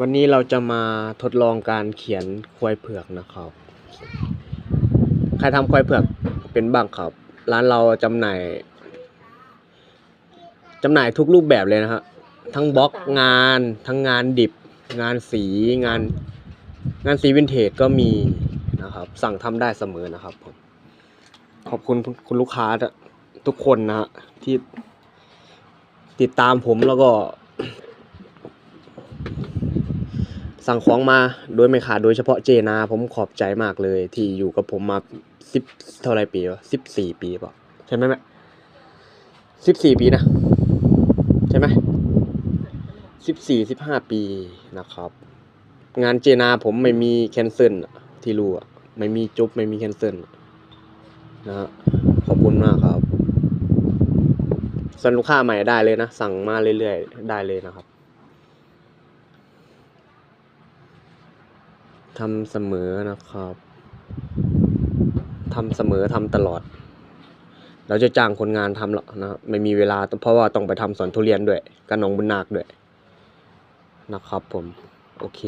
วันนี้เราจะมาทดลองการเขียนควายเผือกนะครับ ใครทำควายเผือกเป็นบ้างครับ ร้านเราจำหน่ายจำหน่ายทุกรูปแบบเลยนะฮะทั้งบล็อกงาน ทั้งงานดิบ งานสีงาน งานสีวินเทจก็มีนะครับ สั่งทำได้เสมอนะครับผมขอบคุณคุณลูกค้าทุกคนนะฮะที่ติดตามผมแล้วก็ สั่งของมาโดยไม่ขาดโดยเฉพาะเจนา ผมขอบใจมากเลย ที่อยู่กับผมมาสิบเท่าไรปีวะสิบสี่ปีเปล่าใช่ไหมแม่สิบสี่ปีนะใช่ไหมสิบสี่สิบห้าปีนะครับ งานเจนาผมไม่มีแคนเซิลที่รู้อะไม่มีจุบไม่มีแคนเซิลนะฮะขอบคุณมากครับส่วนลูกค้าใหม่ได้เลยนะ สั่งมาเรื่อยๆ ได้เลยนะครับ ทำเสมอนะครับทำเสมอทำตลอด เราจะจ้างคนงานทำหรอกนะไม่มีเวลาเพราะว่าต้องไปทำสวนทุเรียนด้วยกระนองบุญนาคด้วยนะครับผม โอเค